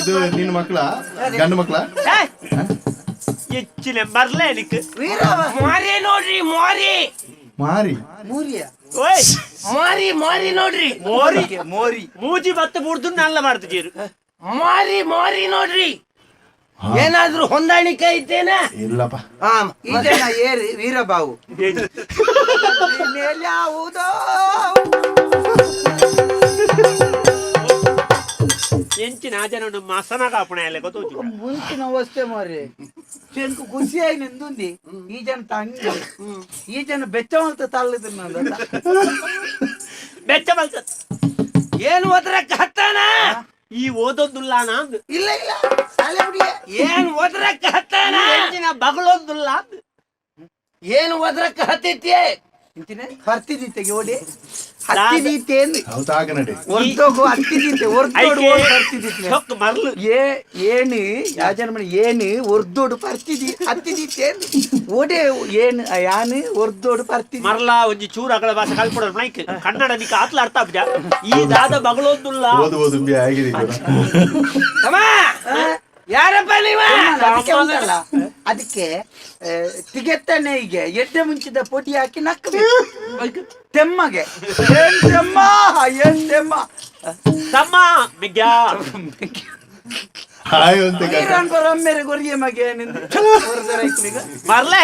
ಇದು ನಿನ್ನ ಮಕ್ಕಳ? ಗಂಡು ಮಕ್ಕಳ? ಹೆಚ್ಚಿನ ಬರ್ಲ ನಿಕ್ ವೀರವ? ಮಾರಿ ನೋಡ್ರಿ ಮಾರಿ. ಮಾರಿ? ಮೂರಿಯ? ಓಯ್ ಮಾರಿ ಮಾರಿ ನೋಡ್ರಿ. ಮೋರಿ ಮೋರಿ. ಮೂಜಿ ಬತ್ತ ಬುಡ್ದು ನಲ್ಲ ಮಾಡ್ತಿದ್ದೀರು ಮಾರಿ ಮಾರಿ ನೋಡ್ರಿ. ಏನಾದ್ರೂ ಹೊಂದಾಣಿಕೆ ಐತೇನ ಇಲ್ಲಪ್ಪ. ಏರಿ ವೀರಬಾವು. ಮೇಲೆ ಯಾವುದೋ ಎಂಚಿನ ಜನ ಮಸನ ಕಾಪಣೆ ಅಲ್ಲೇ ಗೊತ್ತು ಮುಂಚಿನ ಅವಸ್ಥೆ ಮಾರಿ ಶಂಕು ಆಗಿ ನಿಂದುಂದಿ ಈ ಜನ ತಂಗಿ. ಈ ಜನ ಬೆಚ್ಚವಂತ ತಳ್ಳದ್ರು ನಾನು ಬೆಚ್ಚ ಬಲ್ತ ಏನ್ ಓದ್ರಕ್ ಹತ್ತಾನ ಈ ಓದೋದಿಲ್ಲ ಇಲ್ಲ ಇಲ್ಲ. ಹುಡುಗಿ. ಏನ್ ಓದ್ರೆ ಎಂಚಿನ ಬಗಳೋದಿಲ್ಲ ಏನ್ ಓದ್ರಕ್ ಹತ್ತೈತಿ ಇಂತಿನ ಬರ್ತಿದ್ದೀತೆಗೆ ಓಡಿ. ಹತ್ತಿದೀತೆ ಅಂದ್ ಹೌದಾಗ ನಡಿ. ಹೊರ್ದೋಗು ಹತ್ತಿದೀತೆ ಹೊರ್ದೋಡು ಬರ್ತಿದ್ದೀತೆ ಸೊಕ್ ಮರ್ಲು. ಏ ಏನು ಯಾಜನ ಏನು ಹೊರ್ದೋಡು ಓಡೆ ಏನು ಯಾನು ಹೊರ್ದೋಡು ಬರ್ತಿದಿ ಮರ್ಲ ಒಂಜಿ ಚೂರು ಅಗಳ ಭಾಷೆ ಕಲ್ಪಡ ಮೈಕ್. ಕನ್ನಡ ನಿಕ್ಕ ಆತ್ಲ ಅರ್ಥ ಈ ದಾದ ಮಗಳೊಂದುಲ್ಲ. ಓದು ಓದು ಬಿ ಆಗಿದೆ ತಮ್ಮ! ಯಾರಪ್ಪ ನೀವ? ಅದಕ್ಕೆ ಉಂಟಲ್ಲ. ಅದಕ್ಕೆ ತಿಗೆತ್ತನೆ ಈಗ ಎಡ್ಡೆ ಮುಂಚಿದ ಪೊಡಿ ಹಾಕಿ ನಕ್ಕಬೇಕು ತೆಮ್ಮಗೆ. ಏನ್ ತೆಮ್ಮ? ಏನ್ ತೆಮ್ಮ? ತಮ್ಮ ಮಿಗ್ಯಾ ಹಾಯ್ ಅಂತ ಬರೊಮ್ಮೆರೆ ಮಗೆ ನಿಂದು. ಹೊರ್ದರ. ಮರ್ಲ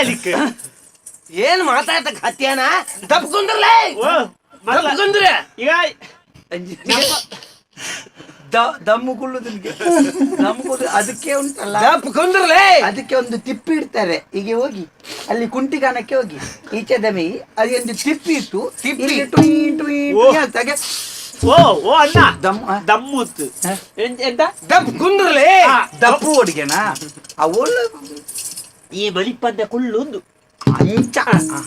ಏನ್ ಮಾತಾಡ್ತಕ್ಕ ಹತ್ಯಾನ ತಪ್ಕೊಂಡ್ರಲೇ ಓ ಮರ್ಲ. ತಪ್ಕೊಂಡ್ರ ಈಗ ದ- ದಮ್ಮು ಕುಳ್ಳುದಿಲ್ಗೆ ದಮ್ಮು ಅದಕ್ಕೆ ಉಂಟಲ್ಲ? ಕುಂದ್ರಲೇ? ಅದಕ್ಕೆ ಒಂದು ತಿಪ್ಪಿ ಇಡ್ತಾರೆ. ಹೀಗೆ ಹೋಗಿ ಅಲ್ಲಿ ಕುಂಟಿಗಾನಕ್ಕೆ ಹೋಗಿ. ಈಚೆ ದಮಿ ಅಲ್ಲಿ ಒಂದು ತಿಪ್ಪಿ ಇತ್ತು. ತಿಪ್ಪಿ? ಟುಯ್ ಟುಯ್ ಟುಯ್ ಓ. ಓ ಅಣ್ಣ. ದಮ್ ದಮ್ಮುತ್ತು? ಎಂತ- ದಪ್ ಕುಂದ್ರಲೇ? ದಪ್ಪು ಅಡುಗೆನ ಆ ಒಳ್ಳೆ ಈ ಮಣಿಪದ್ಯ ಕುಳ್ಳುಂದು ಅಂಚ.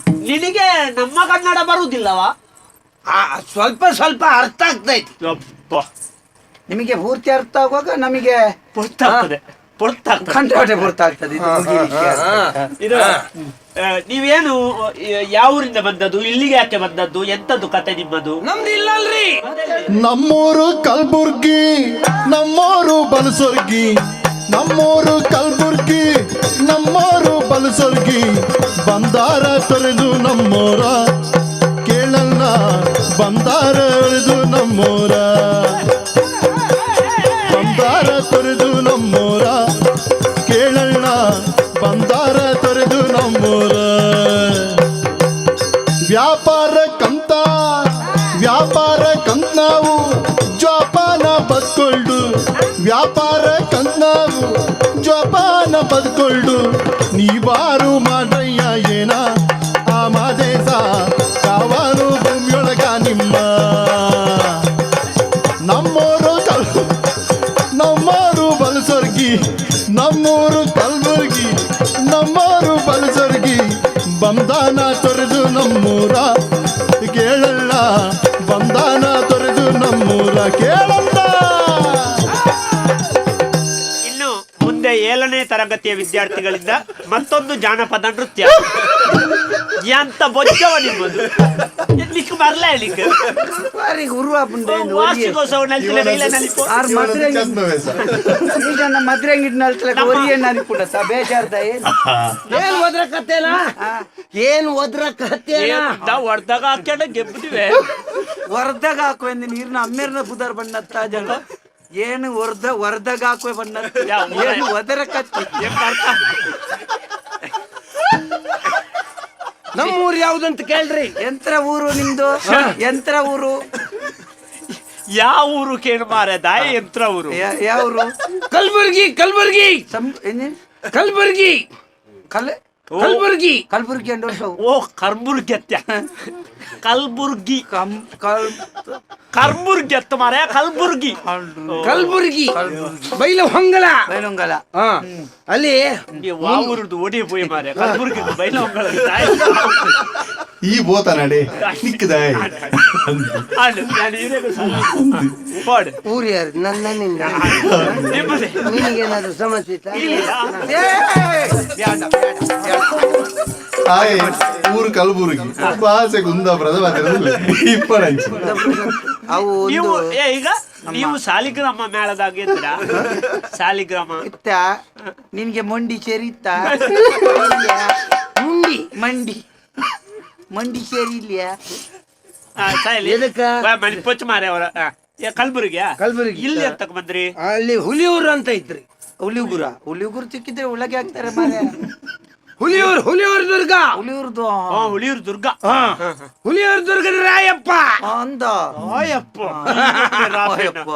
ನಿನಗೆ ನಮ್ಮ ಕನ್ನಡ ಬರುವುದಿಲ್ಲವಾ ಸ್ವಲ್ಪ ಸ್ವಲ್ಪ ಅರ್ಥ ಆಗ್ತಾ ಯಪ್ಪ. ನಿಮಗೆ ಪೂರ್ತಿ ಅರ್ಥ ಆಗುವಾಗ ನಮಗೆ ಪೊರ್ತಾಗ್ತದೆ. ಇದು ನೀವೇನು ಯಾವೂರಿಂದ ಯಾವ ಊರಿಂದ ಬಂದದ್ದು? ಇಲ್ಲಿಗೆ ಯಾಕೆ ಬಂದದ್ದು? ಎಂತದ್ದು ಕತೆ ನಿಮ್ಮದು? ನಮ್ದು ಇಲ್ಲಲ್ರಿ. ನಮ್ಮೂರು ಕಲ್ಬುರ್ಗಿ ನಮ್ಮೂರು ಬಲಸುರ್ಗಿ ನಮ್ಮೂರು ಕಲ್ಬುರ್ಗಿ ನಮ್ಮೂರು ಬಲಸುರ್ಗಿ. ಬಂದಾರ ತೊರೆದು ನಮ್ಮೂರ ಕೇಳಲ್ಲ ಬಂದಾರ ತೊರೆದು ನಮ್ಮೂರ. ವ್ಯಾಪಾರ ಕಂದವು, ಜೋಪಾನ ಬದ್ಕೊಂಡು ನೀವಾರು ಮಾದಯ್ಯ ಏನ? ಆ ಮಾದೇಶ ಕಾವಾನು ಭೂಮಿಯೊಳಗ ನಿಮ್ಮ? ನಮ್ಮೂರು ನಮ್ಮೂರು ಬಲಸರ್ಗಿ, ನಮ್ಮೂರು ಕಲ್ಬುರ್ಗಿ ನಮ್ಮೂರು ಬಲಸರ್ಗಿ ಬಂದಾನ ತೊರೆದು ನಮ್ಮೂರ. ಕೇಳಲ್ಲ ಬಂದಾನ ತೊರೆದು ನಮ್ಮೂರ. ಕೇಳಲ್ಲ ತರಗತಿಯ ವಿದ್ಯಾರ್ಥಿಗಳಿಂದ ಮತ್ತೊಂದು ಜಾನಪದ ನೃತ್ಯ. ಎಂತ ಬೊಜ್ಜವ ನಿಮ್ಮದು? ಎಲ್ಲಿಕ್ಕೆ ಬರ್ಲ ಎಲ್ಲಿಕ್ ಬಾರಿ ಉರುವ ಪುಂಡೆ ಎಂದು ಒಲಿಯೆ. ವಾರ್ಷಿಕೋತ್ಸವ ನಲ್ತಿಲೆ ಕೈಲ ನಲಿಪು ಆರ್ ಮದ್ರೆ. ಈಗ ನಮ್ಮ ಮದ್ರೆ ಅಂಗಿಟ್ ನಲ್ತಲಕ ಒರಿಯೇ ನಲಿಪುಡ ಸ ಬೇಜಾರ್ದ ಏನು ಏನ್ ಓದ್ರಕ್ ಏನು ಏನ್ ಓದ್ರಕ್ ಹತ್ತೇನ ಹೊಡ್ದಾಗ ಹಾಕ್ಯಾಡ ಗೆಬ್ಬಿಟ್ಟಿವೆ ಹೊರದಾಗ ಹಾಕುವ ನೀರ್ನ ಅಮ್ಮೇರ್ನ ಬುದರ್ ಬಣ್ಣ ಜನ ಏನು ವರ್ಧ ವರ್ಧಗ ಹಾಕುವ ಬಣ್ಣ ಏನು ಒದರ ಕತ್ತಿ? ಎಂತ ಅರ್ಥ? ನಮ್ಮ ಊರು ಯಾವ್ದಂತ ಕೇಳ್ರಿ. ಯಂತ್ರ ಊರು ನಿಮ್ದು? ಯಂತ್ರ ಊರು? ಯಾವ ಊರು ಕೇಳಿ ಮಾರೆ ದಾಯ ಯಂತ್ರ ಊರು. ಯಾವ ಊರು? ಕಲ್ಬುರ್ಗಿ ಕಲ್ಬುರ್ಗಿ. ಕಲ್ಬುರ್ಗಿ. ಕಲ್? ಕಲ್ಬುರ್ಗಿ. ಕಲಬುರ್ಗಿ ಅಂಡ್ ಓ ಕರ್ಬುರ್ಗಿ ಅತ್ಯ ಕಲ್ಬುರ್ಗಿ. ಕಂ ಕಲ್ ಕರ್ಬುರ್ಗಿ ಅತ್ತ ಮಾರ ಕಲ್ಬುರ್ಗಿ. ಕಲ್ಬುರ್ಗಿ. ಬೈಲ ಹೊಂಗಲ ಬೈಲೊಂಗಲ ಹಾ. ಅಲ್ಲಿ ವಾವೂರುದು ಒಡಿ ಪೋಯಿ ಮಾರ ಕಲ್ಬುರ್ಗಿ ಬೈಲ ಹೊಂಗಲ ಈ ಬೋತ ನಡೆ ನಿಕ್ಕದಾಯ್. ಊರು ಯಾರು ನನ್ನಿಂದ ನಿಮ್ಮದೇ. ನಿನಗೇನಾದ್ರು ಸಮಸ್ಯೆ ಊರು ಕಲಬುರ್ಗಿ. ಭಾಷೆ ಕುಂದಾಪುರದ ಅವು ನೀವು ಏ, ಈಗ ನೀವು ಸಾಲಿಗ್ರಾಮ ಮೇಳದಾಗ ಇದ್ರ ಸಾಲಿಗ್ರಾಮ. ಇತ್ತ ನಿನ್ಗೆ ಮೊಂಡಿ ಸೇರಿತ್ತ? ಮುಂಡಿ ಮಂಡಿ. ಮಂಡಿ ಸೇರಿ ಇಲ್ಯಾ ಆ, ಸಾಯ್ಲಿ. ಎದಕ್ಕ? ಬಾ, ಮನೆ ಪೊಚ್ಚ ಮಾರೆ ಅವರ ಕಲ್ಬುರ್ಗಿ ಕಲ್ಬುರ್ಗಿ. ಇಲ್ಲಿ ಅಂತ ಬಂದ್ರಿ? ಅಲ್ಲಿ ಹುಲಿಯೂರು ಅಂತ ಇದ್ರಿ ಹುಲಿಗುರ ಹುಲಿಗುರು ಸಿಕ್ಕಿದ್ರೆ ಒಳಗೆ ಹಾಕ್ತಾರೆ ಮಾರೆ ಹುಲಿಯೂರು ಹುಲಿಯೂರ್ ದುರ್ಗ. ಹುಲಿಯೂರ್ದು. ಹುಲಿಯೂರ್ ದುರ್ಗ. ಹುಲಿಯೂರ್ ಹುಲಿಯೂರು ದುರ್ಗದ ರಾಯಪ್ಪ. ಅಂದ. ರಾಯಪ್ಪ. ರಾಯಪ್ಪ.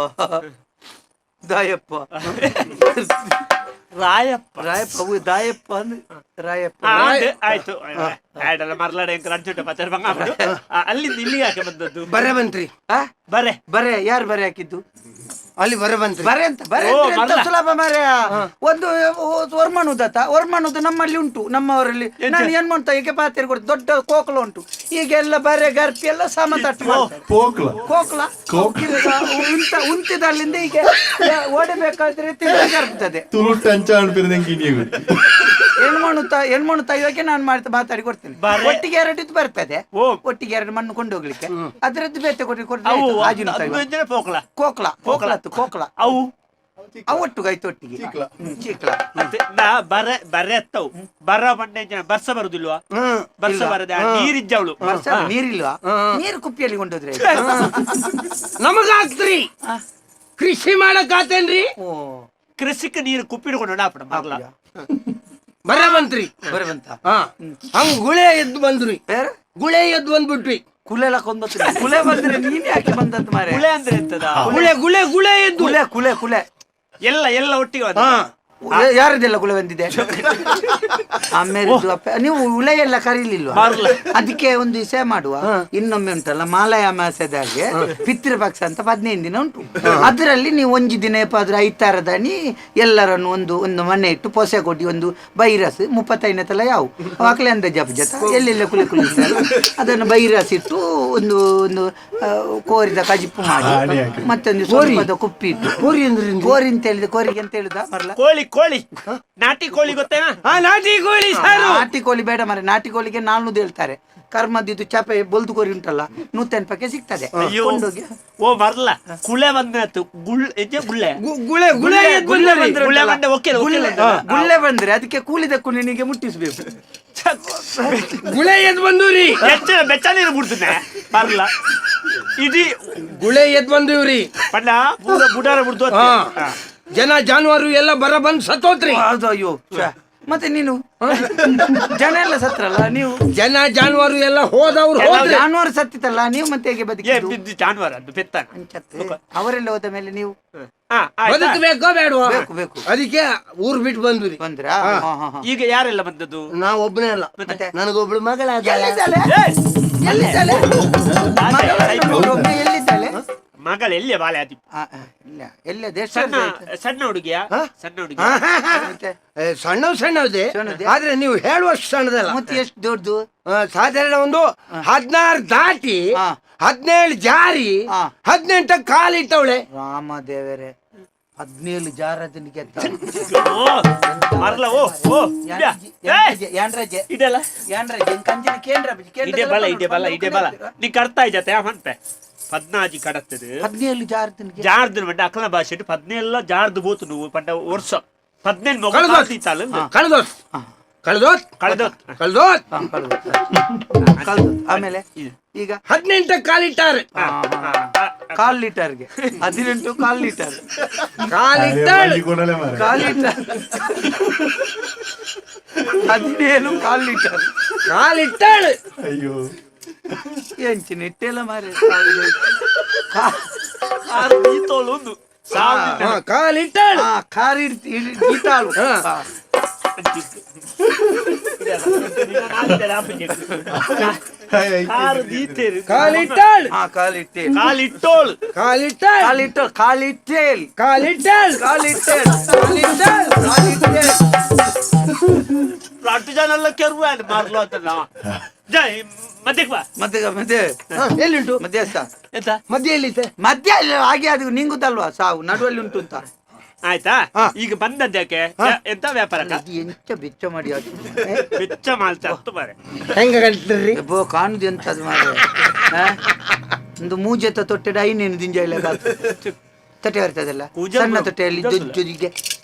ದಾಯಪ್ಪ ರಾಯಪ್ಪ. ರಾಯಪ್ಪ ಅವು ದಾಯಪ್ಪ ಅಂದ್ರೆ ರಾಯಪ್ಪ. ಆಯ್ತು. ಆಯ್ತಲ್ಲ ಮರ್ಲಾಡ ರಂಚುಟ ಪಚಾರ ಬಂಗ ಅಲ್ಲಿಂದ ಇಲ್ಲಿಗೆ ಯಾಕೆ ಬಂದದ್ದು? ಬರೆ ಬಂತ್ರಿ ಆ? ಬರೇ. ಬರೆ ಯಾರು ಬರೆ ಹಾಕಿದ್ದು? ಅಲ್ಲಿ ಬರ ಬಂತು ಬರೆ ಅಂತ ಬರೆ ಓ, ಅಂದ್ರೆ ಎಂತ ಮಲ್ಲ. ಸುಲಭ ಮಾರ್ರೆ? ಒಂದು ವರ್ಮಣುದತ್ತ ವರ್ಮಣುದು ನಮ್ಮಲ್ಲಿ ಉಂಟು ನಮ್ಮವರಲ್ಲಿ. ನಾನು ಏನ್ ಮಾಡ್ತಾ ಈಗ ಪಾತ್ರೆ ಕೊಡ್ತು ದೊಡ್ಡ ಕೋಕಲ ಉಂಟು. ಈಗೆಲ್ಲ ಬರೆ ಗರ್ಪಿ ಎಲ್ಲ ಸಮತಟ್ಟು ಮಾಡ್ತಾರೆ. ಕೋಕ್ಲ. ಕೋಕಲ? ಕೋಕ್ಲ. ಉಂಟ ಉಂಟಿದಲ್ಲಿಂದ ಈಗ ಓಡಬೇಕಾದ್ರೆ ತಿರುಗಾಡ್ತದೆ ತುಳು ಅಂಚ ಅನ್ಪಿರ್ದಂಗೆ ನೀವು ಹೆಣ್ಮಣುತ ಹೆಣ್ಮಣುತ ಇವಾಗ ನಾನು ಮಾಡ್ತಾ ಮಾತಾಡಿ ಕೊಡ್ತೇನೆ. ಬರೆ. ಒಟ್ಟಿಗೆ ಎರಡು ಇದು ಬರ್ತದೆ. ಓ. ಒಟ್ಟಿಗೆ ಎರಡು ಮಣ್ಣು ಕೊಂಡು ಹೋಗ್ಲಿಕ್ಕೆ. ಅದ್ರದ್ದು ಬೇತೆ ಕೊಟ್ಟು ಅವು ಅದು ತಾಯಿ. ಇದ್ರೆ ಪೋಕ್ಲ ಕೋಕ್ಲ ಅವು? ಅವು ಒಟ್ಟಿಗಾಯ್ತು ಒಟ್ಟಿಗೆ. ಹ್ಮ್, ಚಿಕ್ಲ ಮತ್ತೆ ನಾ ಬರೆ ಬರೆ ಎತ್ತವು ಬರ ಬಂಡೆ ಜನ. ಬರ್ಸ ಬರುದಿಲ್ವಾ? ಬರ್ಸ ಬರದೆ. ಆ ನೀರಿದ್ದವಳು. ವರ್ಷ ನೀರಿಲ್ವಾ? ನೀರು ಕುಪ್ಪಿಯಲ್ಲಿ ಕೊಂಡೋದ್ರೆ ನಮಗಾಗ್ತ್ರಿ ಕೃಷಿ ಮಾಡಕ್ ಆತೇನ್ರಿ? ಕೃಷಿಕ ನೀರು ಕುಪ್ಪಿಡ್ಕೊಂಡು ನಾಪಡ ಮರ್ಲ ಬರೆ ಬಂತ್ರಿ ಬರ ಹಾ ಹಂಗ ಗುಳೆ ಎದ್ದು ಬಂದ್ರಿ. ಗುಳೆ ಎದ್ದು ಬಂದ್ಬಿಟ್ವಿ. ಕುಲೆಲ್ಲ ಕೊಂದತ್ರಿ ಕುಲೆ ಬಂದ್ರೆ ನೀನ್ ಯಾಕೆ ಬಂದಂತ ಮಾರೆ? ಕುಳೆ ಅಂದ್ರೆ ಎಂತದ? ಗುಳೆ ಗುಳೆ ಗುಳೆ ಎದ್ದು. ಕುಲೆ ಕುಲೆ ಕುಲೆ. ಎಲ್ಲ ಎಲ್ಲ ಒಟ್ಟಿಗೆ ಯಾರದೆಲ್ಲ ಕುಳೆ ಬಂದಿದೆ? ಆಮೇಲೆ ಅಪ್ಪ- ನೀವು ಉಳೆ ಎಲ್ಲ ಕರೀಲಿಲ್ವಾ. ಅದಕ್ಕೆ ಒಂದು ವಿಷಯ ಮಾಡುವ. ಇನ್ನೊಮ್ಮೆ ಉಂಟಲ್ಲ ಮಾಲಯ ಅಮಾಸೆದಾಗೆ ಪಿತೃಪಕ್ಷ ಅಂತ ಹದಿನೈದು ದಿನ ಉಂಟು. ಅದರಲ್ಲಿ ನೀವು ಒಂದು ದಿನ ಎಪ್ಪಾದ್ರೂ ಐತಾರ ದನಿ ಎಲ್ಲರನ್ನು ಒಂದು ಒಂದು ಮನೆ ಇಟ್ಟು ಪೊಸೆ ಕೊಡಿ ಒಂದು ಬೈರಸ್ ಮುಪ್ಪತ್ತೈದನೇ ತಲ ಯಾವು? ಅವಾಗಲೇ ಅಂದ ಜಪ ಜತ. ಎಲ್ಲೆಲ್ಲ ಕುಲೆ ಕುಲಿ ಅದನ್ನು ಬೈರಸ್ ಇಟ್ಟು ಒಂದು ಒಂದು ಕೋರಿದ ಕಜಿಪ್ಪು ಮಾಡಿ. ಮತ್ತೊಂದು ಸ್ವಲ್ಪದ ಕುಪ್ಪಿ ಇಟ್ಟು. ಕೋರಿ ಅಂದ್ರೆ ಕೋರಿ ಅಂತ ಹೇಳಿದ ಕೋರಿಗೆ ಅಂತ ಹೇಳಿದ ಮರಲ? ಕೋಳಿ ಕೋಳಿ. ನಾಟಿ ಕೋಳಿ ಗೊತ್ತೇನಾ? ಹಾ ನಾಟಿ ಕೋಳಿ ಸಾರು. ನಾಟಿ ಕೋಳಿ ಬೇಡ ಮರೆ. ನಾಟಿ ಕೋಳಿಗೆ ನಾನು ಹೇಳ್ತಾರೆ. ಕರ್ಮದಿದ್ದು ಚಾಪೆ ಬೊಲ್ದು ಕೋರಿ ಉಂಟಲ್ಲ ನೂತನ ಪಕ್ಕೆ ಸಿಗ್ತದೆ. ಅಯ್ಯೋ ಕೊಂಡೋಗಿ. ಓ ಬರ್ಲ. ಬಂದಾತು ಗುಳ್ ಗುಳ್ಳೆ. ಗು- ಗುಳೆ ಗುಳೆ ಗುಳ್ಳೆ ಬಂದ್ರಿ. ಬಂದ್ರೆ ಗುಳ್ಳೆ ಉಂಟಲ್ಲ, ಬಂದೆ, ಒಕ್ಕಿಲ್ಲ, ಗುಳ್ಳೆ ಒಕ್ಕಿಲ್ಲ. ಗುಳ್ಳೆ ಬಂದ್ರೆ. ಅದಕ್ಕೆ ಕೂಲಿದ ಕುಣಿನಿಗೆ ಮುಟ್ಟಿಸ್ಬೇಕು. ಗುಳೆ ಎದ್ದು ಬಂದೂರಿ. ಹೆಚ್ಚು ಬೆಚ್ಚ ನೀರು ಬಿಡ್ತೀನಿ. ಬರ್ಲ. ಇಡೀ ಗುಳೆ ಎದ್ ಬಂದು ಪಂಡ ಪೂರ ಬುಡಾರ ಬಿಡ್ತು ಹಾ ಜನ ಜಾನುವಾರು ಎಲ್ಲ ಬರ ಬಂದ್ ಸತ್ತೋತ್ರಿ. ಅದು ಅಯ್ಯೋ ಛೆ. ಮತ್ತೆ ನೀನು? ಜನ ಎಲ್ಲ ಸತ್ರಲ್ಲ ನೀವು? ಜನ ಜಾನುವಾರು ಎಲ್ಲ ಹೋದವ್ರು ಹೋದ್ರಿ. ಜಾನುವಾರು ಸತ್ತಿತ್ತಲ್ಲ ನೀವು ಮತ್ತೆ ಹೇಗೆ ಏ ಬದುಕಿದ್ದು? ಬಿದ್ದು ಜಾನುವಾರು ಅದು ಬೆತ್ತಾನ. ಅಂಚತ್ತೆ. ಅವರೆಲ್ಲ ಹೋದ ಮೇಲೆ ನೀವು? ಹಾ. ಆಯ್ತಾ? ಬದುಕಬೇಕೋ ಬೇಡವಾ? ಬೇಕು ಬೇಕು. ಅದಕ್ಕೆ ಊರ್ ಬಿಟ್ಟು ಬಂದ್ರಿ ಬಂದ್ರಾ? ಹಾ, ಹಾ, ಹಾ. ಈಗ ಯಾರೆಲ್ಲ ಬಂದದ್ದು? ನಾ ಒಬ್ಬನೇ ಅಲ್ಲ. ಮತ್ತೆ? ನನಗೊಬ್ಳು ಮಗಳಾದ ಎಲ್ಲಿ ಮಗಳು ಎಲ್ಲಿದ್ದಾಳೆ ಮಗಳು ಎಲ್ಲಿ ಬಾಳೆ ಆದಿ? ಆ, ಆ, ಇಲ್ಲ. ಎಲ್ಲ ದೇಶ ಸಣ್ಣ ಸಣ್ಣ ಹುಡುಗಿಯ? ಸಣ್ಣ ಹುಡುಗಿ ಸಣ್ಣ ಸಣ್ಣದೇ ಸಣ್ಣದೇ? ಆದ್ರೆ ನೀವು ಹೇಳುವಷ್ಟು ಸಣ್ಣದಲ್ಲ. ಮತ್ತೆ ಎಷ್ಟು ದೊಡ್ಡದು? ಆ, ಸಾಧಾರಣ ಒಂದು ಹದಿನಾರು ದಾಟಿ ಹಾ. ಹದಿನೇಳು ಜಾರಿ ಹಾ. ಹದಿನೆಂಟ ಕಾಲಿಟ್ಟವಳೆ. ರಾಮದೇವರೇ ಹದಿನೇಳು ಜಾರದನಿಗೆ ಮರ್ಲ ಓ ಓ ಇದ್ಯಾ? ಏ, ಯಾಂಡ್ರಜೆ ಇದೆಲ್ಲ ಯಾಂಡ್ರಜೆ ಕಂಚಿನ ಕೇಂದ್ರ ಇದೇ ಬಲ ಇದೇ ಬಲ ಇದೇ ಬಲ. ನೀ ಕರ್ತಾ ಇದ್ದೆ ಮಂತೆ ಪದ್ನಾಜಿ ಕಡತ್ತದು. ಹದಿನೇಳು జారుతుంది ಜಾರ್ದು అంటే అక్కల ಭಾಷೆ అంటే ಜಾರ್ದು జారుదు ನೀವು ಪಂಡ ವರ್ಷ. వర్షం పద్నేళ్ళు ಕಳೆದೋತ್. ಕಳೆದೋತ್. ಕಳೆದೋತ್. ಕಳೆದೋತ್. ಕಳ್ದು ಆಮೇಲೆ ಈಗ? ಕಾಲ್ ಲೀಟರ್. ಕಾಲ್ ಲೀಟರ್ಗೆ. ಹದಿನೆಂಟು ಕಾಲ್ ಲೀಟರ್. ಕಾಲ್ ಲೀಟರ್. ಕಾಲ್ ಲೀಟರ್. ಹದಿನೇಳು ಕಾಲ್ ಲೀಟರ್. ಕಾಲಿಟ್ಟಾಳೆ ಅಯ್ಯೋ. ಎಂಚಿನ ಇಟ್ಟೆಲ್ಲ ಮಾರಿ ಒಂದು. ಹಾ, ಕಾರ್ ಇಡ್ತಿ ಇಟ್ಟಾಳು. ಹಾ. ಹಾ. ಕಾರು ದೀತೇರು ಕಾಲಿಟ್ಟಾಳೆ ಹಾ ಕಾಲಿಟ್ಟೆ ಕಾಲಿಟ್ಟೋಳು ಕಾಲಿಟ್ಟು ಕಾಲಿಟ್ಟೇಲ್ ಕಾಲಿಟ್ಟಾಳೆ ಕಾಲಿಟ್ಟೇಲ್ ಕಾಲಿಟ್ಟೇಲ್ ಕಾಲಿಟ್ಟೇಲ್ ಅಷ್ಟು ಜನ ಎಲ್ಲ ಕೆರುವ ಮಾರ್ಲು ಅಂತ ನಾವ ಜೈ ಮಧ್ಯಕ್ಕೆ ಬಾ. ಎಲ್ಲಿಂಟು? ಎಂತ ಮಧ್ಯ ಎಲ್ಲಿತೆ ಮಧ್ಯ ಹಾಗೆ ಅದು ನಿಂಗುತ್ತಲ್ವಾ? ಸಾವು ನಡುವಲ್ಲಿ ಉಂಟು ಅಂತ. ಆಯ್ತಾ. ಈಗ ಬಂದದ್ದಕ್ಕೆ ಎಂತ ವ್ಯಾಪಾರ ಎಂತ ಬೆಚ್ಚ ಮಾಡಿ ಅದು? ಬೆಚ್ಚ ಮಾಲ್ತ ಹತ್ತು ಬಾರೆ. ಹೆಂಗ ಎಬ್ಬೋ ಕಾಣುದು ಎಂತದು? ಒಂದು ಮೂಜೆತ ತೊಟ್ಟೆ ಐನೇನು ದಿಂಜ ಇಲ್ಲ ತೊಟ್ಟೆ ಬರ್ತದಲ್ಲ? ಪೂಜೆ ಸಣ್ಣ. ತೊಟ್ಟೆಯಲ್ಲಿ ಜೊಜ್ಜೊದಿಗೆ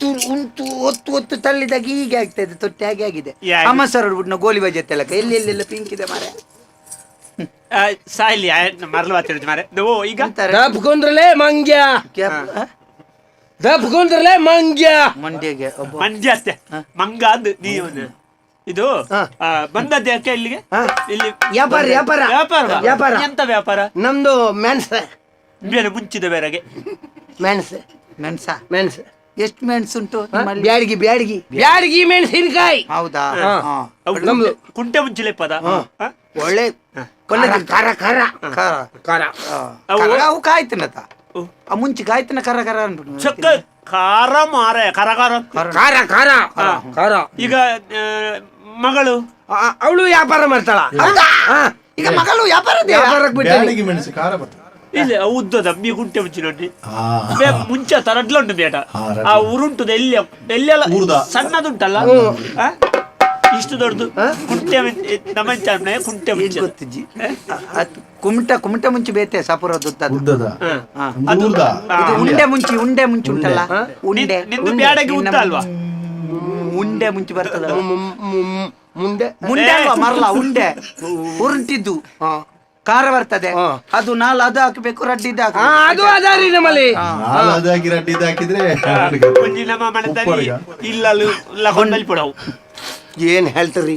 ತು- ಉಂಟು ಒತ್ತು ಒತ್ತು ತಳ್ಳಿದಾಗ ಹೀಗೆ ಇದೆ ತೊಟ್ಟೆ ಹಾಗೆ ಆಗಿದೆ. ಯಾ- ಅಮ್ಮ ಸರ್ ಬಿಟ್ಟು ಗೋಲಿ ಬಜೆ ತೆಲಕ. ಎಲ್ಲಿ ಎಲ್ಲೆಲ್ಲ ಪಿಂಕ್ ಇದೆ ಮಾರೆ? ಆ, ಸಾಯ್ಲಿ ಮರಲು ಮಾತಾಡಿದ್ ಮಾರೆ. ಓ ಈಗ? ಅಂತಾರೆ. ದಪ್ಕೊಂಡ್ರಲೇ ಮಂಗ್ಯ. ಕ್ಯಾಪ್- ಆ? ದಪ್ಕೊಂಡ್ರಲೇ ಮಂಗ್ಯ. ಮಂಡ್ಯಗೆ ಒಬ್ಬ. ಮಂಜೆ ಅಷ್ಟೇ. ಮಂಗ ಅಂದ್ ನೀವು ಇದು ಹಾ. ಆ, ಬಂದದ್ದು ಯಾಕೆ ಇಲ್ಲಿಗೆ? ಹಾ. ಇಲ್ಲಿ ವ್ಯಾಪಾರ, ವ್ಯಾಪಾರ. ವ್ಯಾಪಾರ. ವ್ಯಾಪಾರ. ಎಂತ ವ್ಯಾಪಾರ? ನಮ್ದು ಮೆಣಸ. ಬೇರೆ ಮುಂಚಿದ ಬೇರೆಗೆ. ಮೆಣಸ. ಮೆಣಸ? ಮೆಣಸ. ಎಷ್ಟು ಮೆಣಸುಂಟು ನಿಮ್ಮಲ್ಲಿ ಬ್ಯಾಡಗಿ ಬ್ಯಾಡಗಿ ಬ್ಯಾಡಗಿ ಮೆಣಸಿನಕಾಯಿ ಹೌದಾ? ಹಾ. ಹಾ. ಅವು ನಮ್ದು. ಕುಂಟೆ ಮುಂಚಿಲೆ ಪದ. ಹಾ? ಒಳ್ಳೆ ಖಾರ ಖಾರ ಖಾರ ಖಾರ ಖಾರ ಆ, ಅವು- ಖಾರ ಅವು ಕಾಯ್ತನತ. ಓ. ಆ ಮುಂಚೆ ಕಾಯ್ತನ ಕರ ಕರ ಅನ್ಬಿಟ್ಟು ಚಕ್ಕ ಖಾರ ಮಾರ ಖರ ಖಾರ. ಖಾರ. ಖಾರ ಖಾರ. ಈಗ ಆ, ಮಗಳು? ಅವಳು ವ್ಯಾಪಾರ ಮಾಡ್ತಾಳ. ಹಾ. ಈಗ ಮಗಳು ವ್ಯಾಪಾರದ? ವ್ಯಾಪಾರಕ್ಕೆ ಬಿಟ್ಟು ಬ್ಯಾಡಿಗೆ ಮೆಣಸು ಖಾರ ಬರ್ತದೆ ಇಲ್ಲ ಉದ್ದದ ಮೀ ಕುಂಟೆ ಮುಂಚಿನೊಂಡಿ ಹಾ. ಮುಂಚೆ ತರಡ್ಲ ಉಂಟು ಬೇಟ. ಆ ಉರುಂಟುದ ಎಲ್ಲಿ ಎಲ್ಲೆಲ್ಲ. ಸಣ್ಣದುಂಟಲ್ಲ? ಇಷ್ಟು ದೊಡ್ಡದು. ಕುಂಟೆ ಮುಂಚೆ ನಮ್ಮಂಚಾರ್ನೆ ಕುಂಟೆ ಮುಂಚೆ ಗೊತ್ತು ಜಿ ಅದ್ ಕುಮಟ ಕುಮಟ ಮುಂಚೆ ಬೇತೆ ಇದು ಉಂಡೆ ಮುಂಚಿ ಉಂಡೆ ಮುಂಚೆ ಉಂಟಲ್ಲ? ಉಂಡೆ ನಿಂದು. ಬ್ಯಾಡಗಿ ಅಲ್ವಾ? ಉಂಡೆ ಮುಂಚೆ ಬರ್ತದ ಮುಂಡೆ ಅಲ್ವಾ ಮರಲ ಉಂಡೆ? ಉರುಂಟಿದ್ದು. ಖಾರ ಬರ್ತದೆ. ಅದು ನಾಲ್ ಅದು ಹಾಕಬೇಕು ರಡ್ಡಿದ್ದು ಹಾ, ಅದು ಅದಾರಿ ನಮ್ಮಲ್ಲಿ. ಹಾಲು ಅದಾಕಿ ರಡ್ಡಿ ಹಾಕಿದ್ರೆ ಇಲ್ಲ ಏನ್ ಹೇಳ್ತೀರಿ?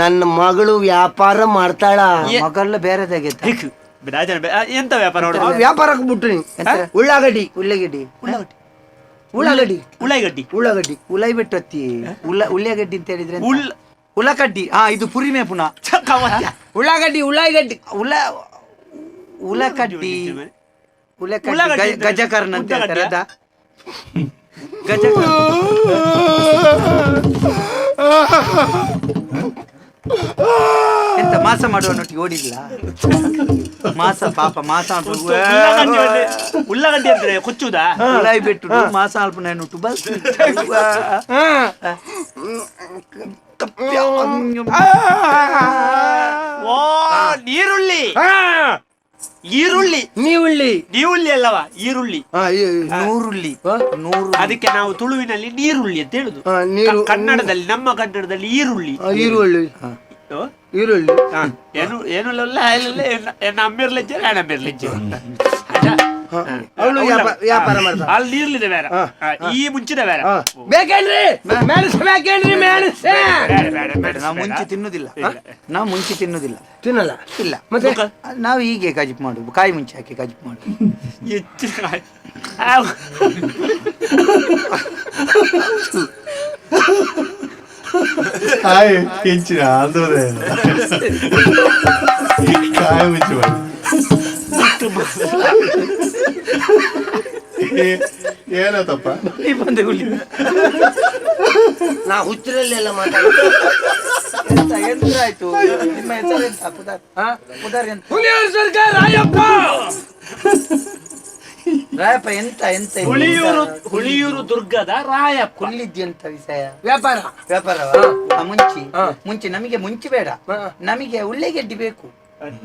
ನನ್ನ ಮಗಳು ವ್ಯಾಪಾರ ಮಾಡ್ತಾಳ ಮಗಳ ಬೇರೆದಾಗೈತೆ ಹಿಕ್. ಬಿಡಾಜನ ಎಂತ ವ್ಯಾಪಾರ ವ್ಯಾಪಾರಕ್ಕೆ ಬಿಟ್ಟು ಉಳ್ಳಾಗಡ್ಡಿ ಎಂತಾರೆ? ಉಳ್ಳಾಗಡ್ಡಿ. ಉಳ್ಳಾಗಡ್ಡಿ. ಉಳ್ಳಾಗಡ್ಡಿ. ಉಳ್ಳಾಗಡ್ಡಿ. ಉಳ್ಳಾಗಡ್ಡಿ. ಉಳ್ಳಾಯಿ ಬಿಟ್ಟತ್ತಿ ಉಲ್ಲ ಉಳ್ಳಾಗಡ್ಡಿ ಅಂತ ಹೇಳಿದ್ರೆ ಉಳ್ಳ ಉಳ್ಳಾಗಡ್ಡಿ. ಹಾ ಇದು ಪುರಿ ಮೇಪುನ. ಉಳ್ಳಾಗಡ್ಡಿ ಉಳ್ಳಾಗಡ್ಡಿ. ಉಳ್ಳ ಉಳ್ಳಾಗಡ್ಡಿ. ಅಂದ್ರೆ ಗಜಕರ್ಣ ಅಂತ ಹೇಳ್ತಾರೆ? ಅದಾ? ಗಜಕರ್ಣ. ಎಂತ ಮಾಸ ಮಾಡುವ ನೊಟ್ಟಿಗೆ ಓಡಿಲ್ಲ? ಮಾಸ ಪಾಪ ಮಾಸ ಉಳ್ಳಾಗಡ್ಡಿ ಅಂದ್ರೆ- ಉಳ್ಳಾಗಡ್ಡಿ ಅಂದ್ರೆ ಕೊಚ್ಚುದಾ? ಉಳ್ಳಾಯಿ ಬಿಟ್ಟು ಮಾಸ ಅಲ್ಪನ ನುಟ್ಟು ಬಸ್. ಹಾ. ಓ ನೀರುಳ್ಳಿ. ಹಾ. ಈರುಳ್ಳಿ. ನೀವುಳ್ಳಿ. ನೀರುಳ್ಳಿ ಅಲ್ಲವ? ಈರುಳ್ಳಿ. ನೂರುಳ್ಳಿ? ನೂರು ಅದಕ್ಕೆ ನಾವು ತುಳುವಿನಲ್ಲಿ ನೀರುಳ್ಳಿ ಅಂತ ಹೇಳುದು. ನೀರು ಕನ್ನಡದಲ್ಲಿ ನಮ್ಮ ಕನ್ನಡದಲ್ಲಿ ಈರುಳ್ಳಿ. ಈರುಳ್ಳಿ. ಈರುಳ್ಳಿ. ಏನು ಏನು ಅಮ್ಮಿರ್ಲಜ್ಜೆ ಅಮ್ಮಿರ್ಲಿಜ್ಜೆ ನಾನು ಅಮ್ಮಿರ್ಲಿಜ್ಜೆ. ಅವಳು ವ್ಯಾಪಾರ ಮಾಡ್ತಾಳ. ಅಲ್ಲಿ ನೀರ್ಲಿದೆ ಬೇರೆ ಹಾ, ಹಾ, ಈ ಮುಂಚಿದ ಬೇರೆ ಬೇಕೇನ್ರಿ? ಮೆಣಸು ಬೇಕೇನ್ರಿ? ಮೆಣಸು? ನಾವು. ಮುಂಚೆ ತಿನ್ನುದಿಲ್ಲ. ನಾವು ಮುಂಚೆ ತಿನ್ನುದಿಲ್ಲ. ತಿನ್ನಲ್ಲ? ಇಲ್ಲ. ಮತ್ತೆ? ನಾವು ಹೀಗೆ ಕಜಿಪ್ ಮಾಡುದು. ಕಾಯಿ ಮುಂಚೆ ಹಾಕಿ ಕಜಿಪ್ ಮಾಡುದು. ಹೆಚ್ಚು ಕಾಯಿ. ಹೆಚ್ಚಿನ ಅಂದೋದೇ. ಕಾಯಿ ಮುಂಚೆ ಮಾಡಿ. ಏನತ್ತಪ್ಪ? ಈ ಬಂದೆ ಹುಲಿ. ನಾ ಹುಚ್ಚರಲ್ಲೆಲ್ಲ ಮಾತಾಡ್ತೀನಿ. ಎಂತ ಎಂತ ಆಯ್ತು? ನಿಮ್ಮ ಹೆಸರು ಎಂತ? ಪುದಾರ್ ಪುದಾರ್ ಎಂತ? ಸರ್ಕಾರ ರಾಯಪ್ಪ! ರಾಯಪ್ಪ ಎಂತ ಎಂತ? ಹುಳಿಯೂರು ಹುಳಿಯೂರು ದುರ್ಗದ ರಾಯಪ್ಪ. ಕುಲ್ಲಿದ್ದಿ ಎಂತ ವಿಷಯ. ವ್ಯಾಪಾರ. ವ್ಯಾಪಾರ ಮುಂಚಿ. ಮುಂಚಿ ಮುಂಚೆ ನಮಗೆ ಮುಂಚೆ ಬೇಡ. ನಮಗೆ ಉಳ್ಳೆಗೆಡ್ಡಿ ಬೇಕು.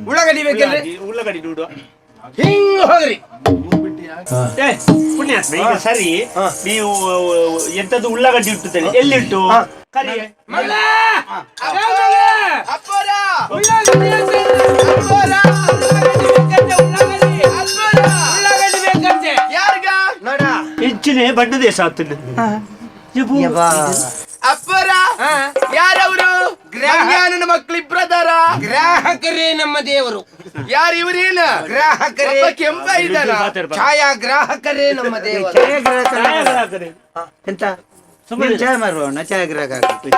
ಉಳ್ಳಾಗಡ್ಡಿ ಬೇಕೇನ್ರಿ ಉಳ್ಳಾಗಡ್ಡಿ ನೋಡುವ ಹಿಂಗ್ ಹೋಗ್ರಿ. ಪುಣ್ಯಾತ್ಮ ಈಗ ಸರಿ ನೀವು ಎಂತದ್ದು ಉಳ್ಳಾಗಡ್ಡಿ ಉಂಟು ಎಲ್ಲಿ ಉಂಟು ಕರಿ ಮಲ್ಲ! ಉಳ್ಳಾಗಡ್ಡಿ ಬೇಕಂತೆ. ಉಳ್ಳಾಗಡ್ಡಿ ಬೇಕಂತೆ. ನೋಡ. ಹೆಚ್ಚಿನ ಬಣ್ಣ ದೇಶ ಆತನ ಯವ್ವಾ. ಅಪ್ಪರ! ಯಾರವರು ಗ್ರಾಹ್ಯಾನನ ಮಕ್ಕಳಿಬ್ರದಾರ ಗ್ರಾಹಕರೇ ನಮ್ಮ ದೇವರು. ಯಾರು ಇವರೇನ? ಗ್ರಾಹಕರೇ ಕೆಂಪ ಇದ್ದಾರ ಛಾಯಾ ಗ್ರಾಹಕರೇ ನಮ್ಮ ದೇವರು. ಎಂತ? ಸುಮ್ಮನೆ ಛಾಯಾ ಮಾರುವವನ ಛಾಯಾಗ್ರಾಹಕ